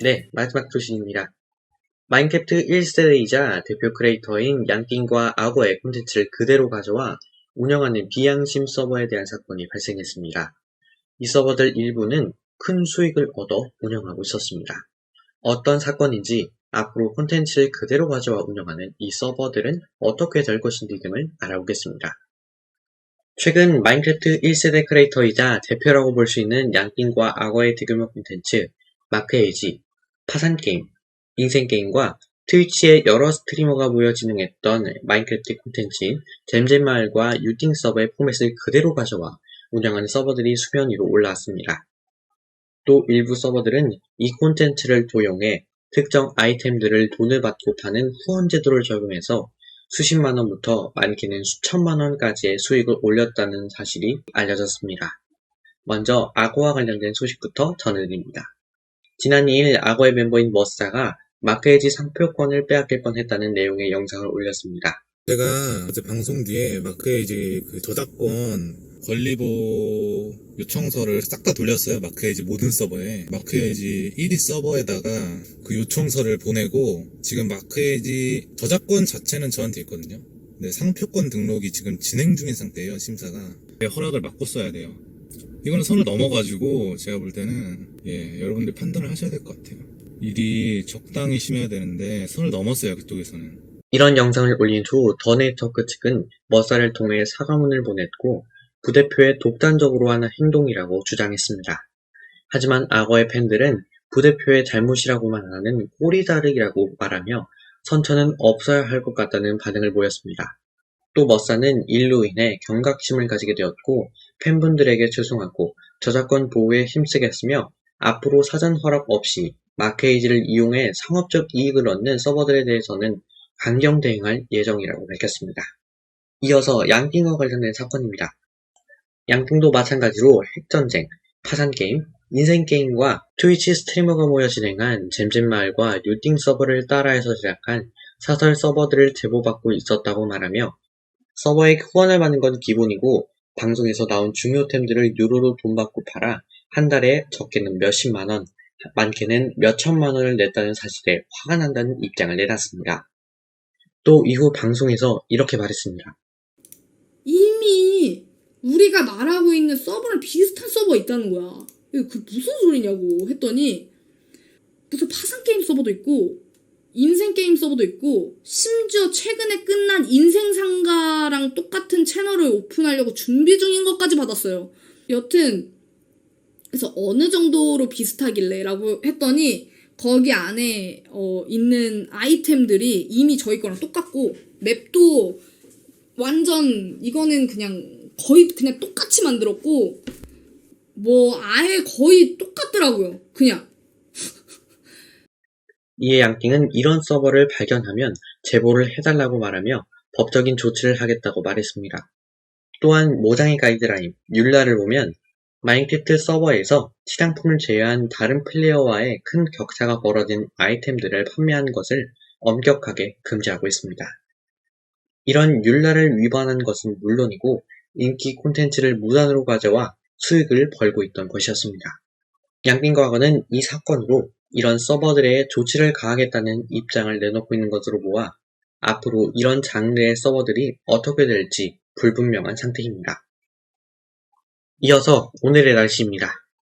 네, 마지막 소식입니다. 마인크래프트 1세대이자 대표 크리에이터인 양띵과 악어의 콘텐츠를 그대로 가져와 운영하는 비양심 서버에 대한 사건이 발생했습니다. 이 서버들 일부는 큰 수익을 얻어 운영하고 있었습니다. 어떤 사건인지 앞으로 콘텐츠를 그대로 가져와 운영하는 이 서버들은 어떻게 될 것인지 등을 알아보겠습니다. 최근 마인크래프트 1세대 크리에이터이자 대표라고 볼 수 있는 양띵과 악어의 대규모 콘텐츠 마크에이지, 파산게임, 인생게임과 트위치의 여러 스트리머가 모여 진행했던 마인크래프트 콘텐츠인 잼잼마을과 유팅 서버의 포맷을 그대로 가져와 운영하는 서버들이 수면 위로 올라왔습니다. 또 일부 서버들은 이 콘텐츠를 도용해 특정 아이템들을 돈을 받고 파는 후원 제도를 적용해서 수십만 원부터 많게는 수천만 원까지의 수익을 올렸다는 사실이 알려졌습니다. 먼저 악어와 관련된 소식부터 전해드립니다. 지난 2일 악어의 멤버인 머싸가 마크에지 상표권을 빼앗길 뻔했다는 내용의 영상을 올렸습니다. 제가 어제 방송 뒤에 마크에 이제 그 저작권 권리보 요청서를 싹 다 돌렸어요. 마크에지 모든 서버에. 마크에지 1위 서버에다가 그 요청서를 보내고 지금 마크에지 저작권 자체는 저한테 있거든요. 근데 상표권 등록이 지금 진행 중인 상태예요. 심사가. 허락을 받고 써야 돼요. 이거는 선을 넘어가지고 제가 볼 때는 예, 여러분들 판단을 하셔야 될 것 같아요. 일이 적당히 심해야 되는데 선을 넘었어요. 그쪽에서는. 이런 영상을 올린 후 더 네트워크 측은 머싸를 통해 사과문을 보냈고 부 대표의 독단적으로 하는 행동이라고 주장했습니다. 하지만 악어의 팬들은 부 대표의 잘못이라고만 하는 꼬리다르기라고 말하며 선처는 없어야 할 것 같다는 반응을 보였습니다. 또 머싸는 일로 인해 경각심을 가지게 되었고 팬분들에게 죄송하고 저작권 보호에 힘쓰겠으며 앞으로 사전 허락 없이 마케이지를 이용해 상업적 이익을 얻는 서버들에 대해서는 강경 대응할 예정이라고 밝혔습니다. 이어서 양띵과 관련된 사건입니다. 양띵도 마찬가지로 핵전쟁, 파산게임, 인생게임과 트위치 스트리머가 모여 진행한 잼잼마을과 뉴띵 서버를 따라해서 제작한 사설 서버들을 제보받고 있었다고 말하며 서버에 후원을 받는 건 기본이고 방송에서 나온 중요템들을 유로로 돈 받고 팔아 한 달에 적게는 몇십만 원, 많게는 몇천만 원을 냈다는 사실에 화가 난다는 입장을 내놨습니다. 또 이후 방송에서 이렇게 말했습니다. 이미 우리가 말하고 있는 서버랑 비슷한 서버 있다는 거야. 그 무슨 소리냐고 했더니 무슨 파산 게임 서버도 있고 인생 게임 서버도 있고 심지어 최근에 끝난 인생 채널을 오픈하려고 준비 중인 것까지 받았어요. 여튼 그래서 어느 정도로 비슷하길래라고 했더니 거기 안에 어, 있는 아이템들이 이미 저희 거랑 똑같고 맵도 완전 이거는 그냥 거의 그냥 똑같이 만들었고 뭐 아예 거의 똑같더라고요. 그냥 이에 양띵은 이런 서버를 발견하면 제보를 해달라고 말하며 법적인 조치를 하겠다고 말했습니다. 또한 모장의 가이드라인, 율라를 보면 마인크래프트 서버에서 시장품을 제외한 다른 플레이어와의 큰 격차가 벌어진 아이템들을 판매하는 것을 엄격하게 금지하고 있습니다. 이런 율라를 위반한 것은 물론이고 인기 콘텐츠를 무단으로 가져와 수익을 벌고 있던 것이었습니다. 양띵과거는 이 사건으로 이런 서버들에 조치를 가하겠다는 입장을 내놓고 있는 것으로 보아 앞으로 이런 장르의 서버들이 어떻게 될지 불분명한 상태입니다. 이어서 오늘의 날씨입니다.